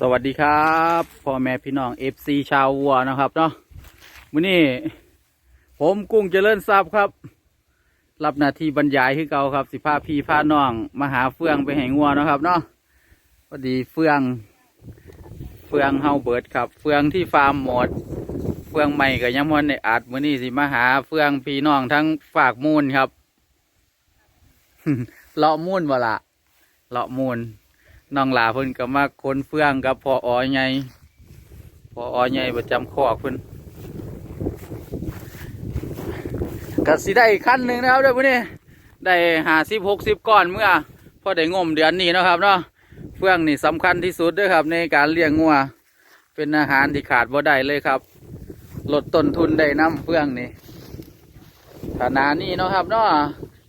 สวัสดีครับพ่อแม่พี่น้องเอฟซีชาววัวนะครับเนาะมื้อนี้ผมกุ้งเจริญทรัพย์ครับ รับหน้าที่บรรยายคือเก่าครับ สิพาพี่พาน้องมาหาเฟืองไปแห่งัวนะครับเนาะพอดีเฟืองเฟืองเฮาเบิดครับ เฟืองที่ฟาร์มหมด เฟืองใหม่ก็ยังมันในอัดมื้อนี้สิมาหาเฟืองพี่น้องทั้งฝากมูลครับเลาะมูลบ่ละเลาะมูล น้องหลาเพิ่นก็มาค้นเฟืองกับพออใหญ่พออใหญ่ประจำคอกเพิ่นก็สิได้อีกขั้นหนึ่งนะครับเด้อพุ่นนี้ได้หาสิบหกสิบก้อนเมื่อพอได้งมเดือนนี้นะครับเนาะเฟืองนี่สำคัญที่สุดด้วยครับ ในการเลี้ยงงัวเป็นอาหารที่ขาดบ่ได้เลยครับ ลดต้นทุนได้น้ำเฟืองนี่ฐานานี้นะครับเนาะ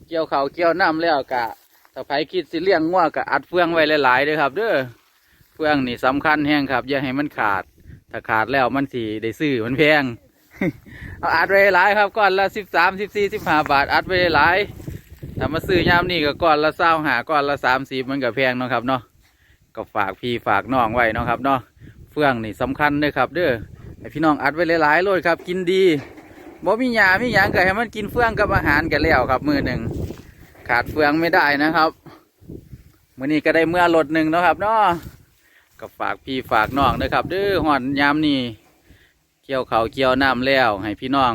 เกี่ยวเขาเกี่ยวน้ำแล้วกะ ถ้าใครคิดสิเลี้ยงงัวก็อัดเฟืองไว้หลายๆเด้อครับ เด้อเฟืองนี่สำคัญแห้งครับ อย่าให้มันขาด ถ้าขาดแล้วมันสีได้ซื้อมันแพงเอาอัดไว้หลายครับก้อนละสิบสามสิบสี่สิบห้าบาทอัดไว้หลายถ้ามาซื้อยามนี่ก็ก้อนละเศร้าหาก้อนละสามสิบมันก็แพงเนาะครับเนาะก็ฝากพี่ฝากน้องไว้เนาะครับเนาะเฟืองนี่สำคัญเด้อครับ เด้อให้พี่น้องอัดไว้หลายๆโลดครับ กินดีบ่มีหยามีหยังก็ให้มันกินเฟืองกับอาหารกันแล้วครับ มือหนึ่ง ขาดเฟืองไม่ได้นะครับมื่อนี้ก็ได้เมื่อรถหนึ่งเนาะครับเนาะก็ฝากพี่ฝากน้องนะครับเด้อหอนยามนี่เกี่ยวเขาวเกี่ยวน้ำแล้ว ให้พี่น้อง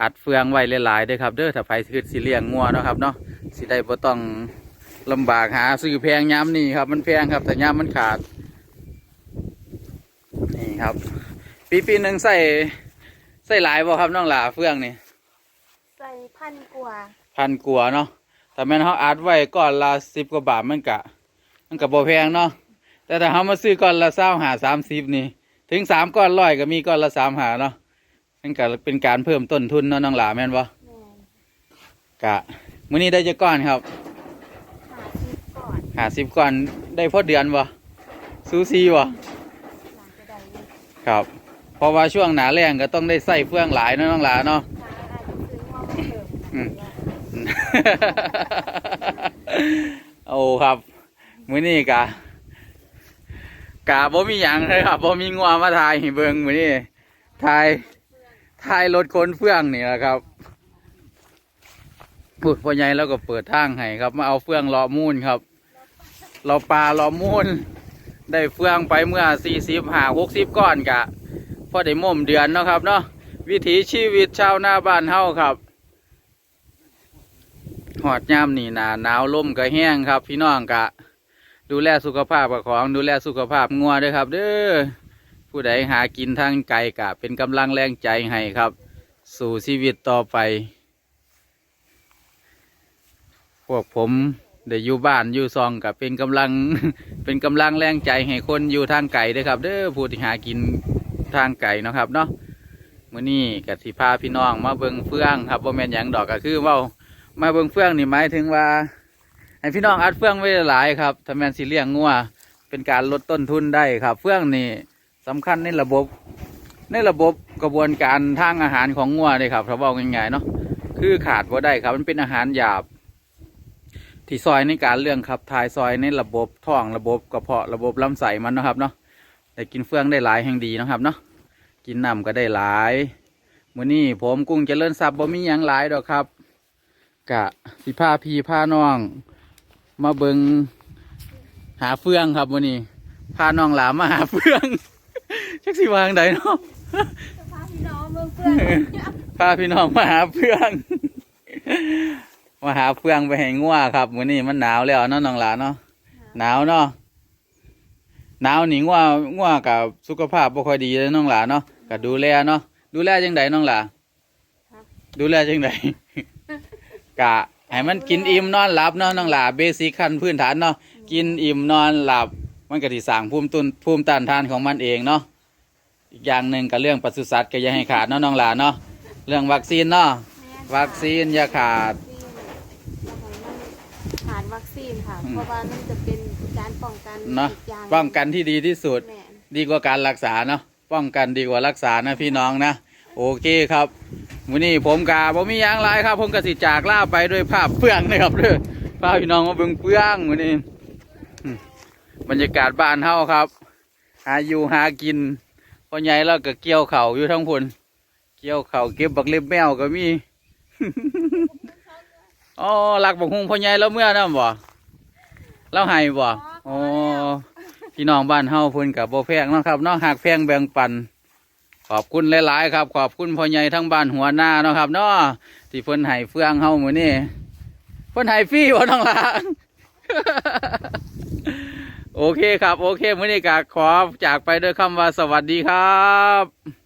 อัดเฟืองไว้หลายๆเด้อครับ เด้อถ้าไปคือสิเลี้ยงงัวเนาะครับเนาะสิได้บ่ต้องลำบากหาซื้อแพงยามนี่ครับ มันแพงครับ แต่ยามมันขาด นี่ครับ ปีปีหนึ่งใส่ใส่หลายบ่ครับน้องหลาเฟืองนี่ใส่พันกว่าพันกว่าเนาะ แต่แม่นเขาอัดไว้ก่อนละสิบกว่าบาทมันกะ มันกะบ่แพงเนาะแต่ถ้าเขามาซื้อก่อนละเศร้าหาสามสิบนี่ถึงสามก้อนร้อยก็มีก้อนละสามหาเนาะมันก็เป็นการเพิ่มต้นทุนเนาะน้องหลาแม่นบ่แม่นกะมื้อนี้ได้จะก้อนครับหาชิปก่อนหาสิบก้อนได้พอเดือนบ่ซูซีบ่หลังจะได้เลยครับ เพราะว่าช่วงหนาแรงก็ต้องได้ใส่เฟื่องหลายเนาะน้องหลาเนาะถ้าอาจจะซื้อว่ามาเพิ่ม อืม โอ้ครับมื้อนี้กะกะบ่มีหยังเลยครับบ่มีงัวมาถ่ายเบิ่งมื้อนี้ถ่ายถ่ายรถคนเฟื่องนี่แหละครับพูดพ่อใหญ่แล้วก็เปิดทางให้ครับ มาเอาเฟื่องล้อมูลครับเราปลาล้อมูลได้เฟื่องไปเมื่อ40 5 60ก้อนกะพอได้ม่มเดือนเนาะครับเนาะวิถีชีวิตชาวนาบ้านเฮาครับ หอดย่ำนี่หนาหนาวลมก็แห้งครับ พี่น้องกะ ดูแลสุขภาพของดูแลสุขภาพงัวด้วยครับ เด้อผู้ใดหากินทางไกลกะ เป็นกำลังแรงใจให้ครับ สู่ชีวิตต่อไป พวกผมได้อยู่บ้านอยู่ซองกับเป็นกำลังเป็นกำลังแรงใจให้คนอยู่ทางไกลด้วยครับ เด้อผู้ที่หากินทางไกลนะครับเนาะมื้อนี้กับสิพาพี่น้องมาเบิ่งเฟืองครับว่าแม่นหยังดอกก็คือว่า มาเบิ่งเฟืองนี่หมายถึงว่า ให้พี่น้องอัดเฟืองไว้หลายครับถ้าแม่นสิเลี้ยงงัวเป็นการลดต้นทุนได้ครับ เฟืองนี่สำคัญในระบบ ในระบบกระบวนการทางอาหารของงัวเลยครับถ้าบอกง่ายๆเนาะคือขาดบ่ได้ครับ มันเป็นอาหารหยาบ ที่ซอยในการเรื่องขับถ่ายซอยในระบบท้องระบบกระเพาะระบบลำไส้มันนะครับเนาะได้กินเฟืองได้หลายแห่งดีนะครับเนาะกินน้ำก็ได้หลายมื้อนี้ผมกุ้งเจริญทรัพย์บ่มีหยังหลายดอกครับ กะสิพาพี่พาน้อง มาเบิงหาเฟืองครับวันนี้พาน้องหลามาหาเฟืองจักสิวางใดเนาะจะพาพี่น้องเมืองเพื่อนพาพี่น้องมาหาเฟืองมาหาเฟืองไปให้งัวครับวันนี้มันหนาวแล้วเนาะน้องหลาเนาะหนาวเนาะหนาวนี่งัวงัวกับสุขภาพบ่ค่อยดีเลยน้องหลาเนาะก็ดูแลเนาะดูแลจังไดน้องหลาดูแลจังได กะให้มันกินอิ่มนอนหลับเนาะน้องหลาเบสิกขั้นพื้นฐานเนาะกินอิ่มนอนหลับ มันก็สิสร้างภูมิต้นภูมิต้านทานของมันเองเนาะอีกอย่างหนึ่งก็เรื่องปศุสัตว์ก็อย่าให้ขาดเนาะน้องหลาเนาะเรื่องวัคซีนเนาะวัคซีนอย่าขาดขาดวัคซีนค่ะอืมเพราะว่ามันจะเป็นการป้องกันเนาะอีกอย่างป้องกันที่ดีที่สุดแม่นดีกว่าการรักษาเนาะป้องกันดีกว่ารักษานะพี่น้องนะ โอเคครับ วันนี้ผมกาผมมีหยางไรครับ ผมกสิจากล่าไปด้วยภาพเฟื่องนะครับเด้อภาพพี่น้องมาเบิ่งเฟื่องวันนี้อืมบรรยากาศบ้านเฮาครับ หาอยู่หากินพ่อใหญ่เราก็เกี่ยวเข่าวอยู่ทั้งพุ่นเกี่ยวเข่าวเก็บบักเล็บแมวก็มีอ๋อหลักบักฮุงพ่อใหญ่แล้วเมื่อนั่นบ่เราให้บ่อ๋อพี่น้องบ้านเฮาเพิ่นกับบ่แพงเนาะครับเนาะหักแพงแบ่งปัน ขอบคุณหลายๆครับ ขอบคุณพ่อใหญ่ทั้งบ้านหัวหน้าเนาะครับเนาะที่เพิ่นไห้เฟืองเฮามือนี่เพิ่นไห้ฟรีบ่น้องหลาโอเคครับ โอเคมื้อนี้ก็ขอจากไปด้วยคำว่าสวัสดีครับ